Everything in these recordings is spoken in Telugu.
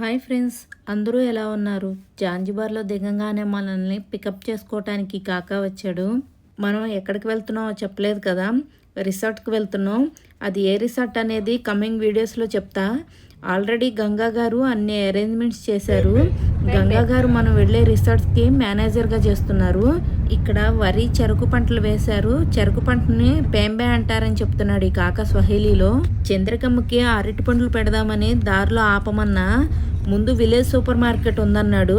హాయ్ ఫ్రెండ్స్ అందరూ ఎలా ఉన్నారు? జాంజిబార్లో దిగంగానే మనల్ని పికప్ చేసుకోవటానికి కాకా వచ్చాడు. మనం ఎక్కడికి వెళ్తున్నామో చెప్పలేదు కదా. రిసార్ట్కి వెళ్తున్నాం. అది ఏ రిసార్ట్ అనేది కమింగ్ వీడియోస్లో చెప్తా. ఆల్రెడీ గంగా గారు అన్ని అరేంజ్మెంట్స్ చేశారు. గంగా గారు మనం వెళ్ళే రిసార్ట్స్కి మేనేజర్గా చేస్తున్నారు. ఇక్కడ వరి చెరుకు పంటలు వేశారు. చెరుకు పంటని పేంబే అంటారని చెప్తున్నాడు ఈ కాక స్వహేలీలో. చంద్రకమ్మకి అరటి పండ్లు పెడదామని దారిలో ఆపమన్నా ముందు విలేజ్ సూపర్ మార్కెట్ ఉందన్నాడు.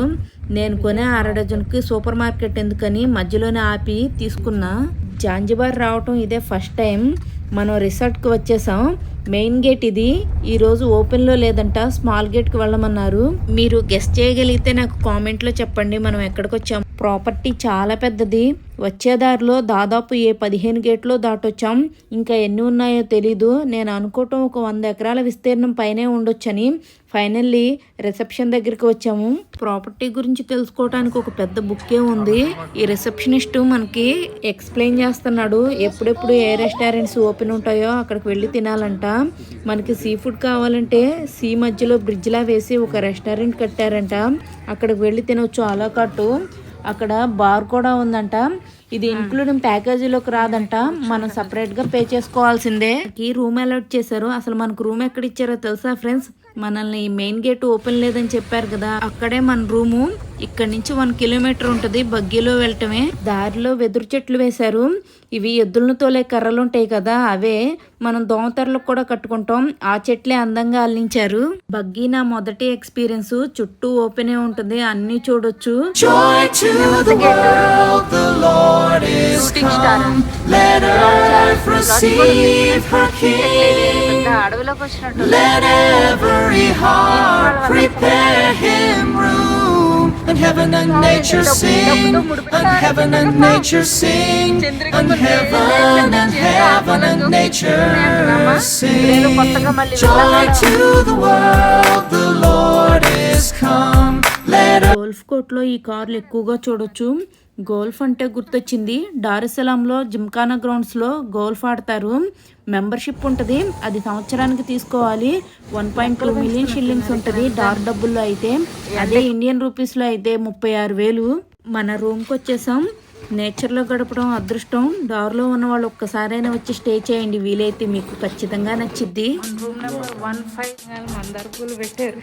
నేను కొనే అర డజన్కి సూపర్ మార్కెట్ ఎందుకని మధ్యలోనే ఆపి తీసుకున్నా. జాంజిబార్ రావటం ఇదే ఫస్ట్ టైం మనం రిసార్ట్కి వచ్చేసాం. మెయిన్ గేట్ ఇది. ఈరోజు ఓపెన్లో లేదంట. స్మాల్ గేట్కి వెళ్ళమన్నారు. మీరు గెస్ట్ చేయగలిగితే నాకు కామెంట్లో చెప్పండి. మనం ఎక్కడికి వచ్చాము ప్రాపర్టీ చాలా పెద్దది. వచ్చే దారిలో దాదాపు ఏ పదిహేను గేట్లో దాటొచ్చాం. ఇంకా ఎన్ని ఉన్నాయో తెలీదు. నేను అనుకోవటం ఒక వంద ఎకరాల విస్తీర్ణం పైనే ఉండొచ్చని ఫైనల్లీ రిసెప్షన్ దగ్గరికి వచ్చాము. ప్రాపర్టీ గురించి తెలుసుకోవడానికి ఒక పెద్ద బుక్కే ఉంది. ఈ రిసెప్షనిస్ట్ మనకి ఎక్స్ప్లెయిన్ చేస్తున్నాడు. ఎప్పుడెప్పుడు ఏ రెస్టారెంట్స్ ఓపెన్ ఉంటాయో అక్కడికి వెళ్ళి తినాలంట. మనకి సీ ఫుడ్ కావాలంటే సీ మధ్యలో బ్రిడ్జ్లా వేసి ఒక రెస్టారెంట్ కట్టారంట. అక్కడికి వెళ్ళి తినొచ్చు అలా కట్టు అక్కడ బార్ కూడా ఉందంట. ఇది ఇంక్లూడింగ్ ప్యాకేజీలోకి రాదంట. మనం సపరేట్గా పే చేసుకోవాల్సిందే. ఈ రూమ్ అలాట్ చేశారు. అసలు మనకు రూమ్ ఎక్కడ ఇచ్చారో తెలుసా ఫ్రెండ్స్ మనల్ని మెయిన్ గేట్ ఓపెన్ లేదని చెప్పారు కదా. అక్కడే మన రూము ఇక్కడ నుంచి వన్ కిలోమీటర్ ఉంటుంది బగ్గీలో వెళ్ళటమే. దారిలో వెదురు చెట్లు వేశారు. ఇవి ఎద్దులను తోలే కర్రలు ఉంటాయి కదా అవే మనం దోమతెరలకు కూడా కట్టుకుంటాం. ఆ చెట్లే అందంగా అల్లించారు. బగ్గీ నా మొదటి ఎక్స్పీరియన్స్ చుట్టూ ఓపెన్ ఉంటుంది అన్ని చూడొచ్చు. earth receive her King. అడవిలోకి వచ్చినట్టు Let every heart prepare him room. And heaven and nature sing, and heaven and nature sing, and heaven and heaven and nature sing. Joy to the world, the Lord is come. Let golf కోర్ట్లో ఈ కార్లు ఎక్కువగా చూడొచ్చు గోల్ఫ్ అంటే గుర్తొచ్చింది. డారెసలాంలో జిమ్ఖానా గ్రౌండ్స్లో గోల్ఫ్ ఆడతారు. మెంబర్షిప్ ఉంటుంది. అది సంవత్సరానికి తీసుకోవాలి. One point two million shillings ఉంటుంది డార్ డబ్బుల్లో అయితే. అదే ఇండియన్ రూపీస్లో అయితే ముప్పై ఆరు వేలు. మన రూమ్కి వచ్చేసాం. నేచర్లో గడపడం అదృష్టం. డార్లో ఉన్న వాళ్ళు ఒక్కసారైనా వచ్చి స్టే చేయండి. వీలైతే మీకు ఖచ్చితంగా నచ్చిద్ది. Room number one five. మందార పూలు పెట్టారు.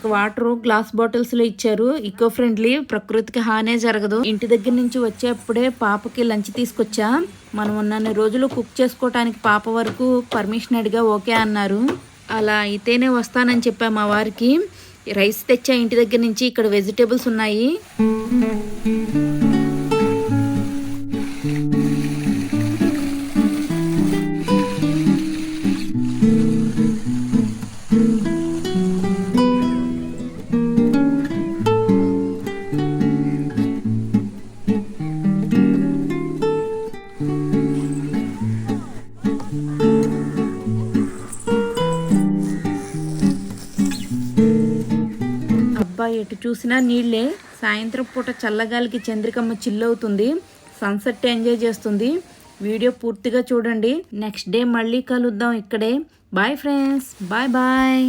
మనకు వాటర్ గ్లాస్ బాటిల్స్లో ఇచ్చారు. ఈకో ఫ్రెండ్లీ ప్రకృతికి హానే జరగదు. ఇంటి దగ్గర నుంచి వచ్చేప్పుడే పాపకి లంచ్ తీసుకొచ్చా? మనం ఉన్నన్ని రోజులు కుక్ చేసుకోవటానికి పాప వరకు పర్మిషన్ అడిగా ఓకే అన్నారు. అలా అయితేనే వస్తానని చెప్పా మా వారికి. రైస్ తెచ్చా ఇంటి దగ్గర నుంచి? ఇక్కడ వెజిటేబుల్స్ ఉన్నాయి. ఎటు చూసినా నీళ్ళే సాయంత్రం పూట చల్లగాలికి చంద్రికమ్మ చిల్లవుతుంది సన్సెట్ ఎంజాయ్ చేస్తుంది. వీడియో పూర్తిగా చూడండి. నెక్స్ట్ డే మళ్ళీ కలుద్దాం ఇక్కడే. Bye friends bye bye